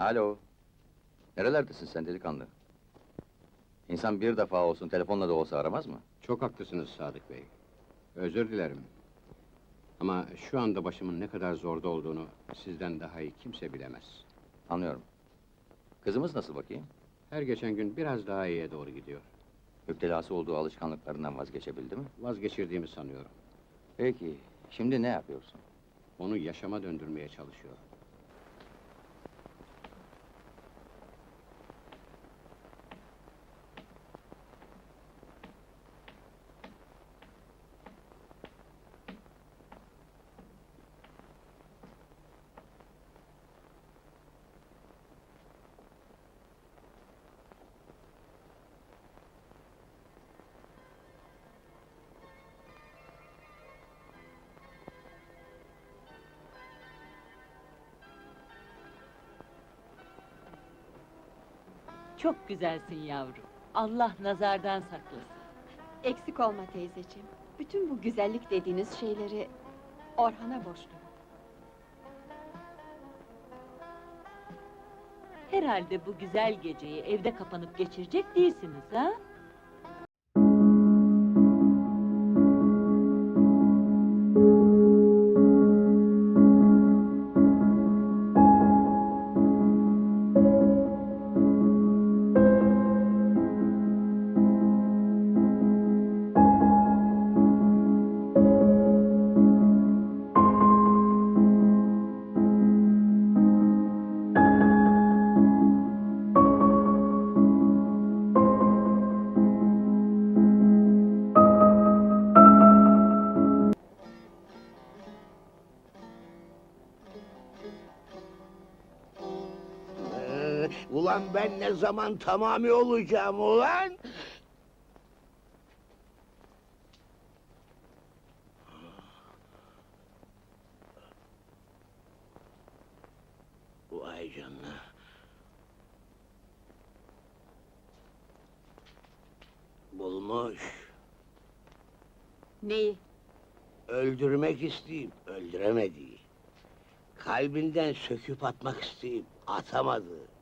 Alo. Nerelerdesin sen delikanlı? İnsan bir defa olsun telefonla da olsa aramaz mı? Çok haklısınız Sadık Bey. Özür dilerim. Ama şu anda başımın ne kadar zorda olduğunu sizden daha iyi kimse bilemez. Anlıyorum. Kızımız nasıl bakayım? Her geçen gün biraz daha iyiye doğru gidiyor. Müptelası olduğu alışkanlıklarından vazgeçebildi mi? Vazgeçirdiğimi sanıyorum. Peki, şimdi ne yapıyorsun? Onu yaşama döndürmeye çalışıyorum. Çok güzelsin yavrum. Allah nazardan saklasın. Eksik olma teyzeciğim. Bütün bu güzellik dediğiniz şeyleri Orhan'a borçluyum. Herhalde bu güzel geceyi evde kapanıp geçirecek değilsiniz ha? Ne zaman tamami olacağım ulan? Vay canına. Bulmuş. Neyi? Öldürmek isteyip öldüremediği. Kalbinden söküp atmak isteyip atamadığı.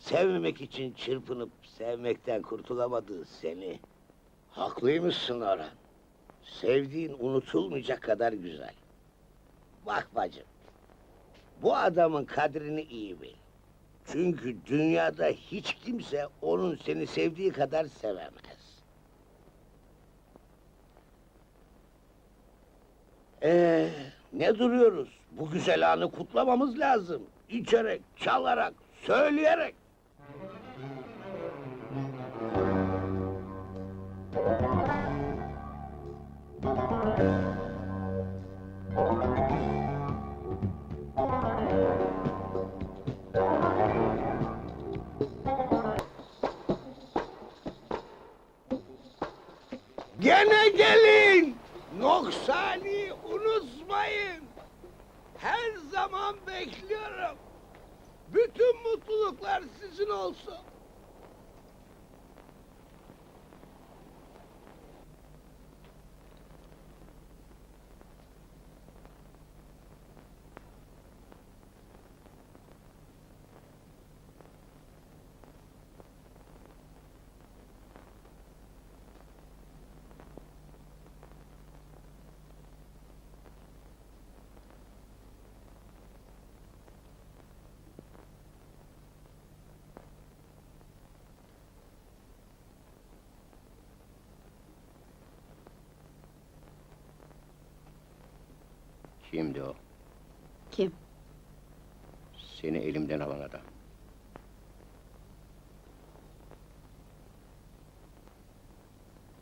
Sevmemek için çırpınıp sevmekten kurtulamadığı seni. Haklıymışsın Orhan. Sevdiğin unutulmayacak kadar güzel. Bak bacım. Bu adamın kadrini iyi bil. Çünkü dünyada hiç kimse onun seni sevdiği kadar sevemez. Ee, ne duruyoruz? Bu güzel anı kutlamamız lazım. İçerek, çalarak, söyleyerek. Gene gelin. Noksani unutmayın. Her zaman bekliyorum. Bütün mutluluklar sizin olsun. Kimdi o? Kim? Seni elimden alan adam.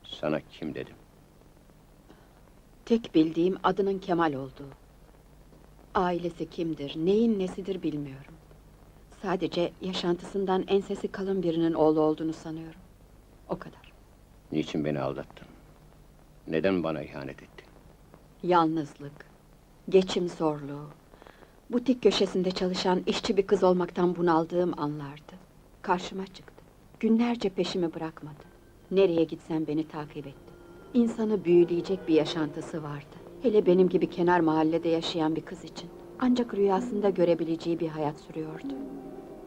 Sana kim dedim? Tek bildiğim adının Kemal olduğu. Ailesi kimdir, neyin nesidir bilmiyorum. Sadece yaşantısından ensesi kalın birinin oğlu olduğunu sanıyorum. O kadar. Niçin beni aldattın? Neden bana ihanet ettin? Yalnızlık, geçim zorluğu, butik köşesinde çalışan işçi bir kız olmaktan bunaldığım anlardı. Karşıma çıktı. Günlerce peşimi bırakmadı. Nereye gitsem beni takip etti. İnsanı büyüleyecek bir yaşantısı vardı. Hele benim gibi kenar mahallede yaşayan bir kız için. Ancak rüyasında görebileceği bir hayat sürüyordu.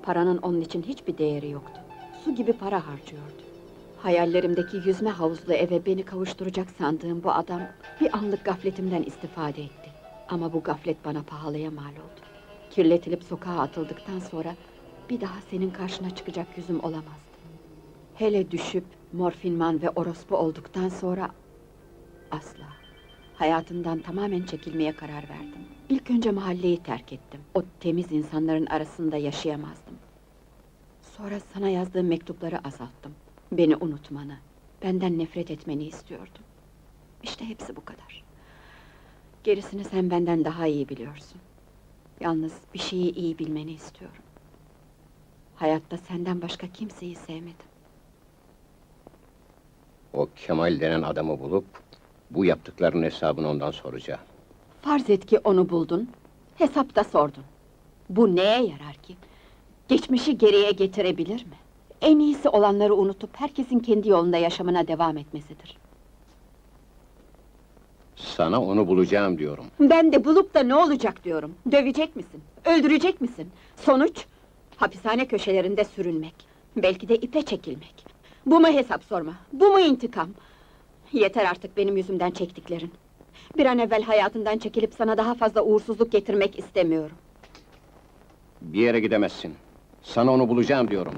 Paranın onun için hiçbir değeri yoktu. Su gibi para harcıyordu. Hayallerimdeki yüzme havuzlu eve beni kavuşturacak sandığım bu adam bir anlık gafletimden istifade etti. Ama bu gaflet bana pahalıya mal oldu. Kirletilip sokağa atıldıktan sonra bir daha senin karşına çıkacak yüzüm olamazdı. Hele düşüp morfinman ve orospu olduktan sonra asla. Hayatından tamamen çekilmeye karar verdim. İlk önce mahalleyi terk ettim. O temiz insanların arasında yaşayamazdım. Sonra sana yazdığım mektupları azalttım. Beni unutmanı, benden nefret etmeni istiyordum. İşte hepsi bu kadar. Gerisini sen benden daha iyi biliyorsun. Yalnız bir şeyi iyi bilmeni istiyorum. Hayatta senden başka kimseyi sevmedim. O Kemal denen adamı bulup, bu yaptıklarının hesabını ondan soracağım. Farz et ki onu buldun, hesapta sordun. Bu neye yarar ki? Geçmişi geriye getirebilir mi? En iyisi olanları unutup herkesin kendi yolunda yaşamına devam etmesidir. Sana onu bulacağım diyorum. Ben de bulup da ne olacak diyorum. Dövecek misin? Öldürecek misin? Sonuç? Hapishane köşelerinde sürünmek. Belki de ipe çekilmek. Bu mu hesap sorma? Bu mu intikam? Yeter artık benim yüzümden çektiklerin. Bir an evvel hayatından çekilip sana daha fazla uğursuzluk getirmek istemiyorum. Bir yere gidemezsin. Sana onu bulacağım diyorum.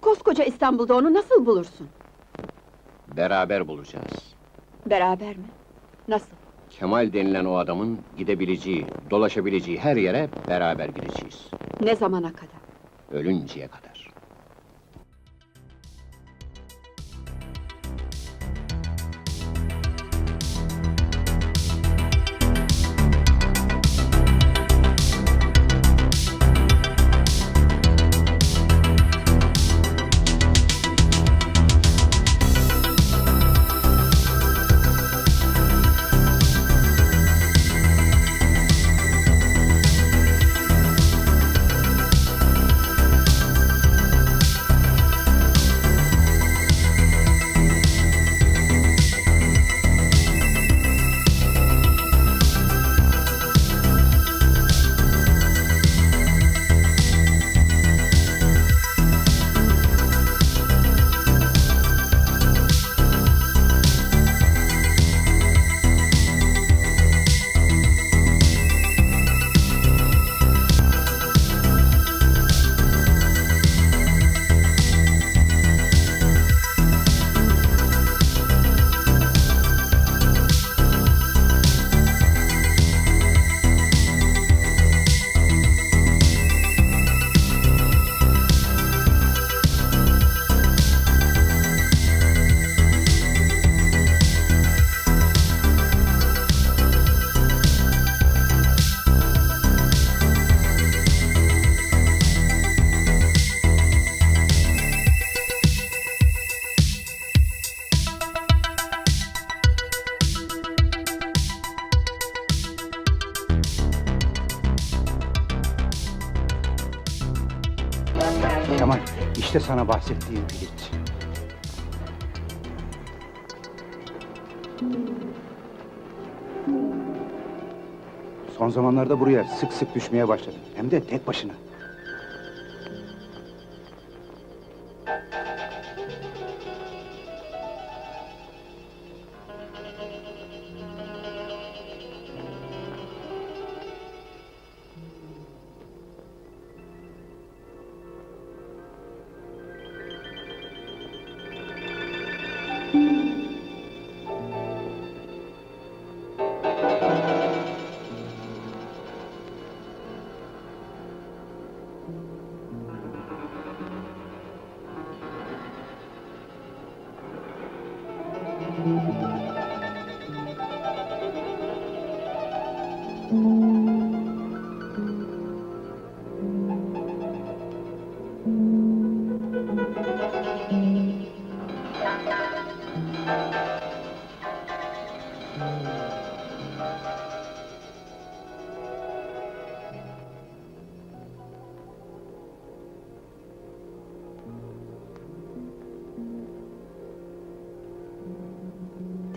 Koskoca İstanbul'da onu nasıl bulursun? Beraber bulacağız. Beraber mi? Nasıl? Kemal denilen o adamın gidebileceği, dolaşabileceği her yere beraber gideceğiz. Ne zamana kadar? Ölünceye kadar. İşte sana bahsettiğim kilit. Son zamanlarda buraya sık sık düşmeye başladım. Hem de tek başına.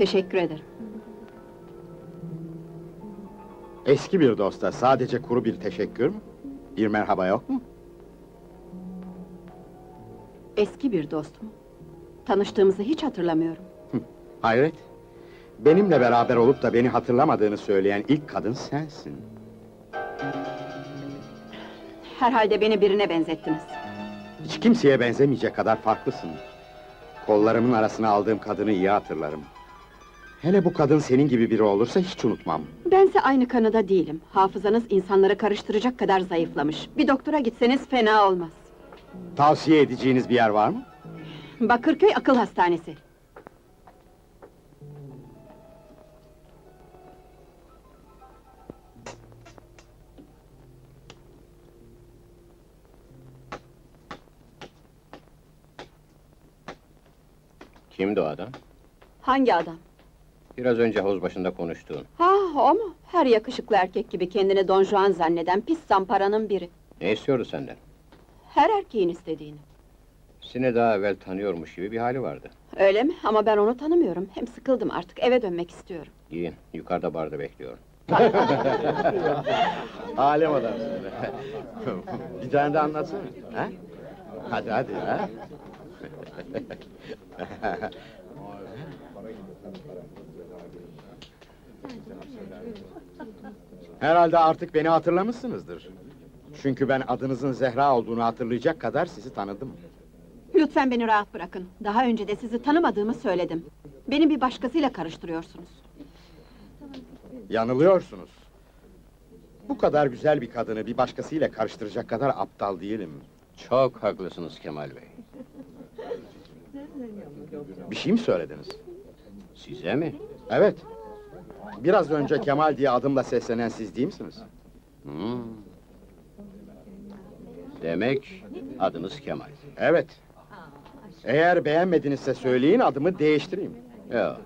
Teşekkür ederim. Eski bir dosta sadece kuru bir teşekkür mü? Bir merhaba yok mu? Eski bir dost mu? Tanıştığımızı hiç hatırlamıyorum. Hayret. Benimle beraber olup da beni hatırlamadığını söyleyen ilk kadın sensin. Herhalde beni birine benzettiniz. Hiç kimseye benzemeyecek kadar farklısın. Kollarımın arasına aldığım kadını iyi hatırlarım. Hele bu kadın senin gibi biri olursa hiç unutmam. Bense aynı kanıda değilim. Hafızanız insanları karıştıracak kadar zayıflamış. Bir doktora gitseniz fena olmaz. Tavsiye edeceğiniz bir yer var mı? Bakırköy Akıl Hastanesi. Kimdi o adam? Hangi adam? Biraz önce havuz başında konuştuğun. Ha o mu? Her yakışıklı erkek gibi kendini Don Juan zanneden pis zamparanın biri. Ne istiyordu senden? Her erkeğin istediğini. Seni daha evvel tanıyormuş gibi bir hali vardı. Öyle mi? Ama ben onu tanımıyorum. Hem sıkıldım artık. Eve dönmek istiyorum. İyi, yukarıda barda bekliyorum. Alem adam. bir tane de anlatsana. Ha? Hadi hadi ha. Herhalde artık beni hatırlamışsınızdır. Çünkü ben adınızın Zehra olduğunu hatırlayacak kadar sizi tanıdım. Lütfen beni rahat bırakın. Daha önce de sizi tanımadığımı söyledim. Beni bir başkasıyla karıştırıyorsunuz. Yanılıyorsunuz. Bu kadar güzel bir kadını bir başkasıyla karıştıracak kadar aptal değilim. Çok haklısınız Kemal Bey. Bir şey mi söylediniz? Size mi? Evet. Biraz önce Kemal diye adımla seslenen siz değil misiniz? Hmm. Demek adınız Kemal. Evet. Eğer beğenmedinizse söyleyin adımı değiştireyim. Yok.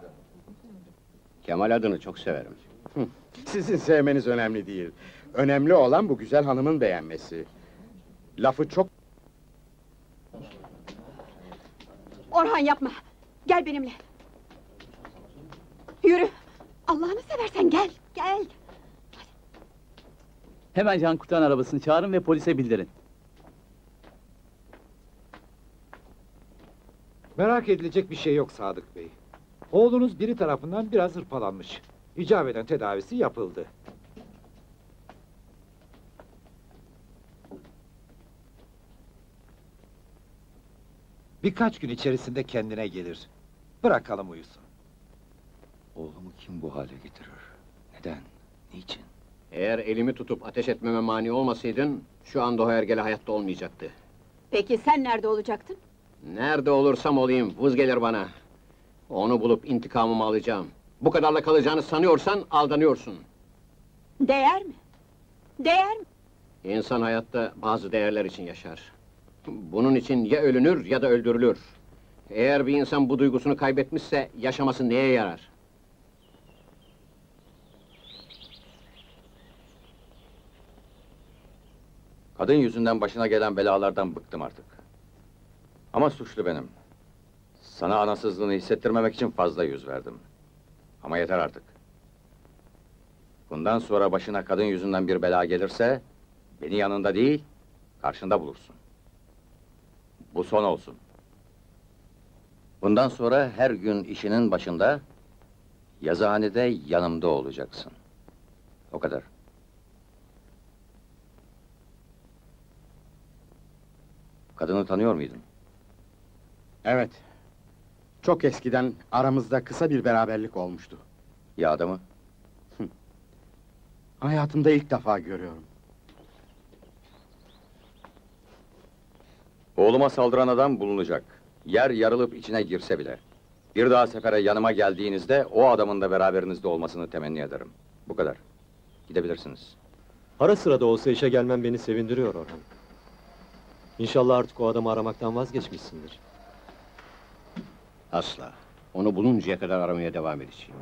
Kemal adını çok severim. Sizin sevmeniz önemli değil. Önemli olan bu güzel hanımın beğenmesi. Lafı çok... Orhan yapma! Gel benimle! Yürü! Allah'ını seversen gel, gel! Hemen can kurtaran arabasını çağırın ve polise bildirin. Merak edilecek bir şey yok Sadık Bey. Oğlunuz biri tarafından biraz hırpalanmış. İcap eden tedavisi yapıldı. Birkaç gün içerisinde kendine gelir. Bırakalım uyusun. Oğlumu kim bu hale getirir? Neden? Niçin? Eğer elimi tutup ateş etmeme mani olmasaydın... ...şu anda o ergele hayatta olmayacaktı. Peki sen nerede olacaktın? Nerede olursam olayım vız gelir bana. Onu bulup intikamımı alacağım. Bu kadarla kalacağını sanıyorsan aldanıyorsun. Değer mi? Değer mi? İnsan hayatta bazı değerler için yaşar. Bunun için ya ölünür ya da öldürülür. Eğer bir insan bu duygusunu kaybetmişse yaşaması neye yarar? Kadın yüzünden başına gelen belalardan bıktım artık. Ama suçlu benim. Sana anasızlığını hissettirmemek için fazla yüz verdim. Ama yeter artık. Bundan sonra başına kadın yüzünden bir bela gelirse... ...beni yanında değil, karşında bulursun. Bu son olsun. Bundan sonra her gün işinin başında... ...yazıhanede yanımda olacaksın. O kadar. Kadını tanıyor muydun? Evet. Çok eskiden aramızda kısa bir beraberlik olmuştu. Ya adamı? Hayatımda ilk defa görüyorum. Oğluma saldıran adam bulunacak. Yer yarılıp içine girse bile. Bir daha sefere yanıma geldiğinizde o adamın da beraberinizde olmasını temenni ederim. Bu kadar. Gidebilirsiniz. Ara sıra da olsa işe gelmem beni sevindiriyor Orhan. İnşallah artık o adamı aramaktan vazgeçmişsindir. Asla. Onu buluncaya kadar aramaya devam edeceğim.